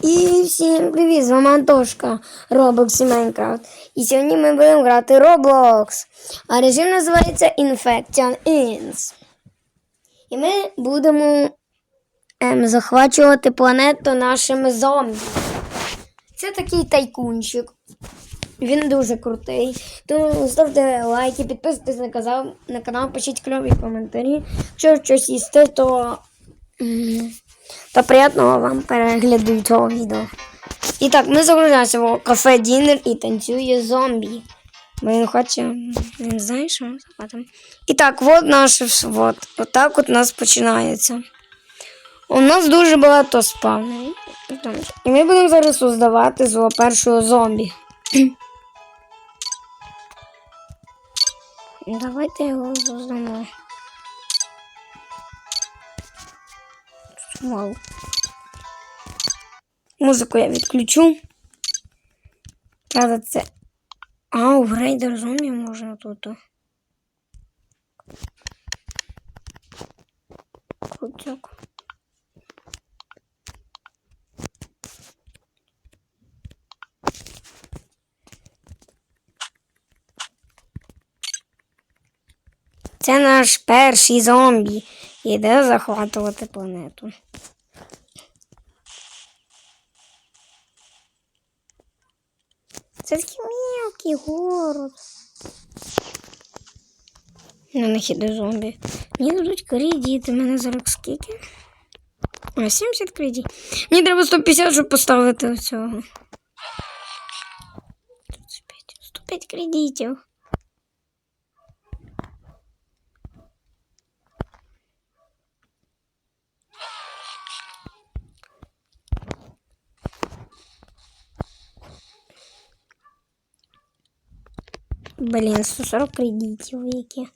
І всім привіт, з вами Антошка, Roblox і Minecraft. І сьогодні ми будемо грати Roblox. А режим називається Infection Ins. І ми будемо ем, захвачувати планету нашими зомбі. Це такий тайкунчик. Він дуже крутий. Тому ставте лайки, підписуйтесь на канал, на канал, пишіть кльові коментарі. Якщо щось їсти, то. Та приятного вам перегляду цього відео. І так, ми загружаємося в кафе Дінер і танцює зомбі. Бо він хоче. Він знає, що ми захватимо. І так, от наше вс- от. Отак от у нас починається. У нас дуже багато спавнерів. І ми будемо зараз создавати свого першого зомбі. Давайте його создамо. Мало. Музику я відключу. Правда, це. А, у рейдер зомбі можна тут. Крутяк. Це наш перший зомбі. Іде захватувати планету. Це такий мелкий город. На них іде зомбі. Мені дадуть кредити, мене зараз скільки? А, 70 кредитів. Мені треба 150, щоб поставити оцього. 105, 105 кредитів. Блін, 140 кредитів які.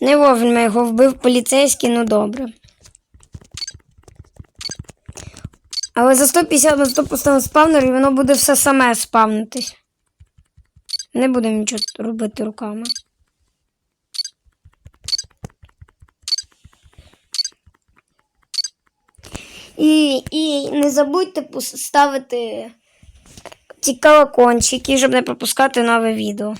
Не вовремя його вбив поліцейський, ну добре. Але за 150 на 100 поставив спавнер і воно буде все саме спавнитись. Не будемо нічого робити руками. І, і не забудьте поставити ці колокольчики, щоб не пропускати нове відео.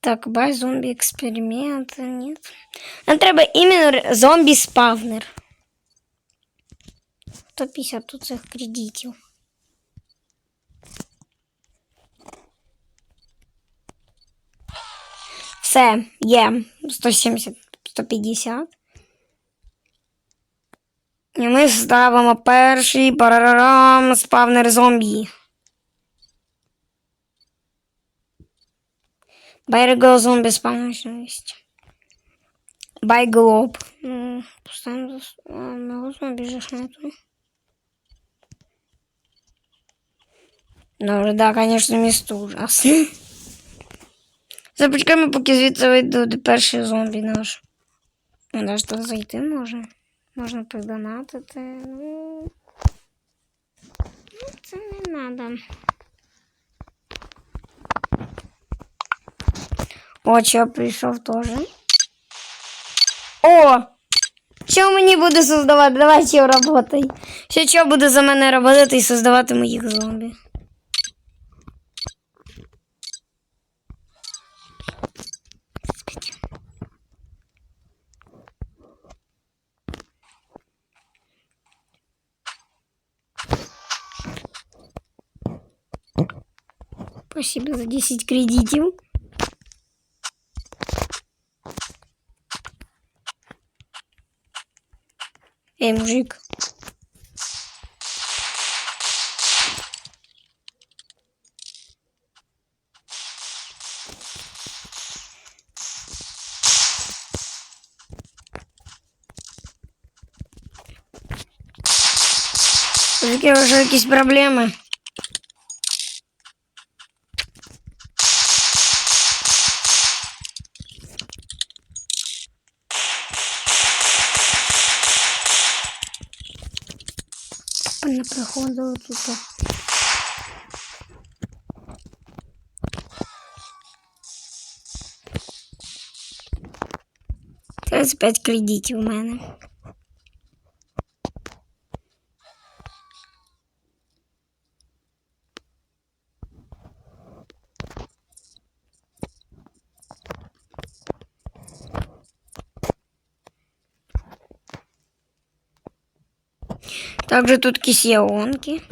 Так, бай зомбі експеримент. Ні. Нам треба іменно зомбі спавнер. 150 тут цих кредитів. Все, є 170, 150. І ми ставимо перший парарам спавнер зомбі. Байрго зомбі спавнерність. Байглоб. Ну, поставимо мого зомбі же нету. Добре, да, конечно, місто ужасне. Започкаємо, поки звідси вийде перший зомбі наш. Ну, навіть тут зайти можна. Можна придонатити. Ну, ну, це не треба. О, чо прийшов теж. О! Що мені буде создавати? Давай чо работай. Що що буде за мене робити і создавати моїх зомбі. Спасибо за 10 кредитів. Эй, мужик. Мужики, вже якісь проблеми. не приходили тут. Це 5 кредитів у мене. Также тут кисьонки.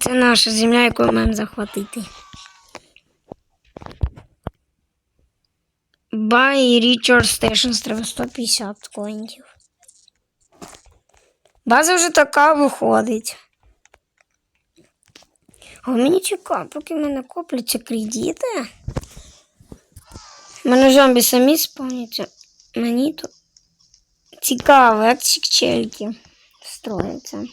Це наша земля, яку ми маємо захватити. Buy Richard Stations треба 150 коїнів. База вже така виходить. А мені цікаво, поки в мене копляться кредити. Мене зомбі самі спавняться. Мені то цікаво, як ці чельки строяться.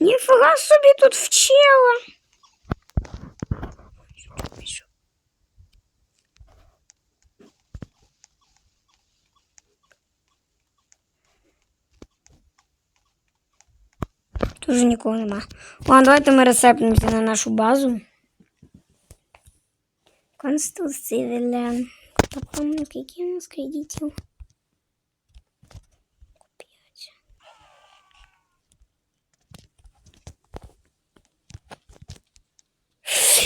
Ніфіга собі тут вчила. Тут вже нікого нема. Ладно, давайте ми ресепнемося на нашу базу. Конституція. Потом, скільки у нас кредитів? П'ять.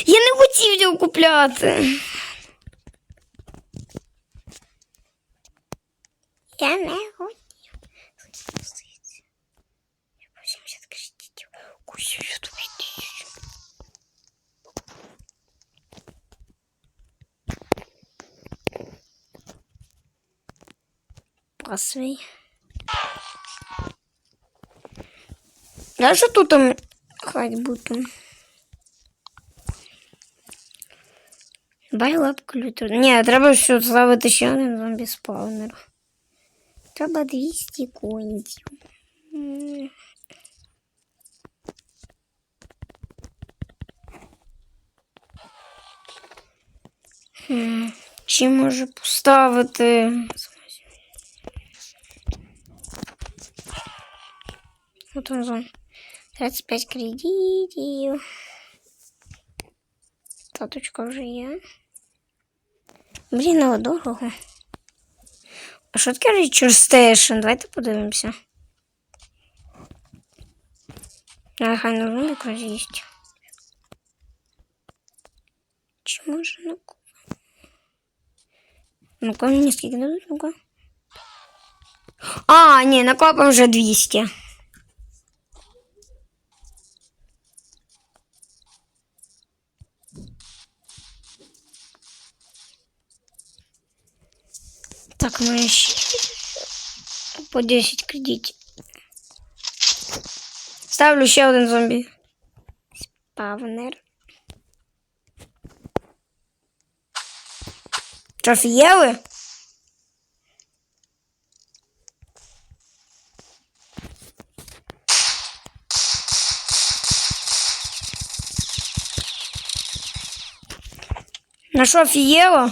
Я не хотів його купляти. Я не хотів. 80 кредитів. Кусю тисяч. Пасвий. Я що тут там хать буду? Байлап клютер. Ні, треба що ставити ще один зомбі спаунер. Треба 200 коїнів. М. Хм, Чи може поставити? От он зон. 35 кредитів. Таточка вже є. Блін, але дорого. А що таке Richard Station? Давайте подивимося. А, хай на зону якраз є. Чи може на ку- Ну-ка, мені скільки дадуть, ну-ка. А, ні, на копа вже 200. По 10 кредитів. Ставлю ще один зомбі. Спавнер. Що, офігели? На що офігело?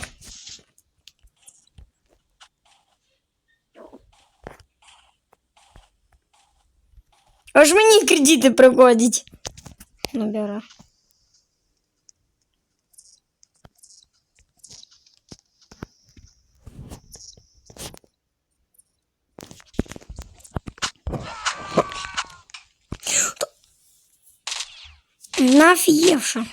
Аж мені кредити приходять. Ну, бюро. Нафігівши.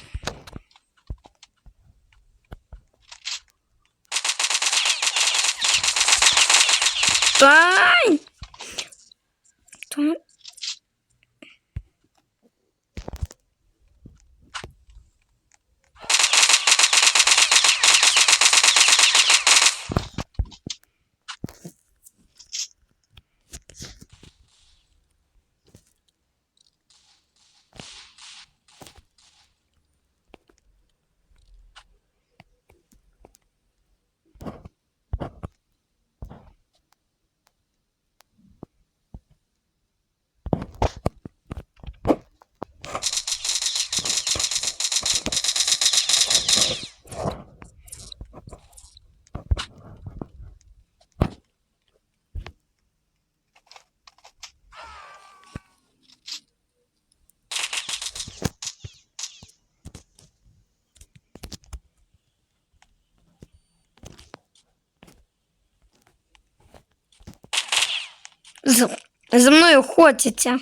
За мною охотяться.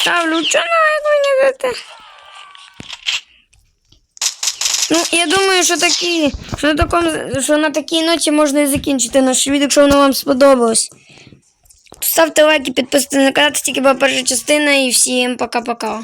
Ставлю чого дати? Ну, я думаю, що такі, що на такому, що на такій ночі можна і закінчити наш відео, якщо воно вам сподобалось. Ставте лайки, підписуйтесь на канал, це тільки була перша частина і всім пока-пока.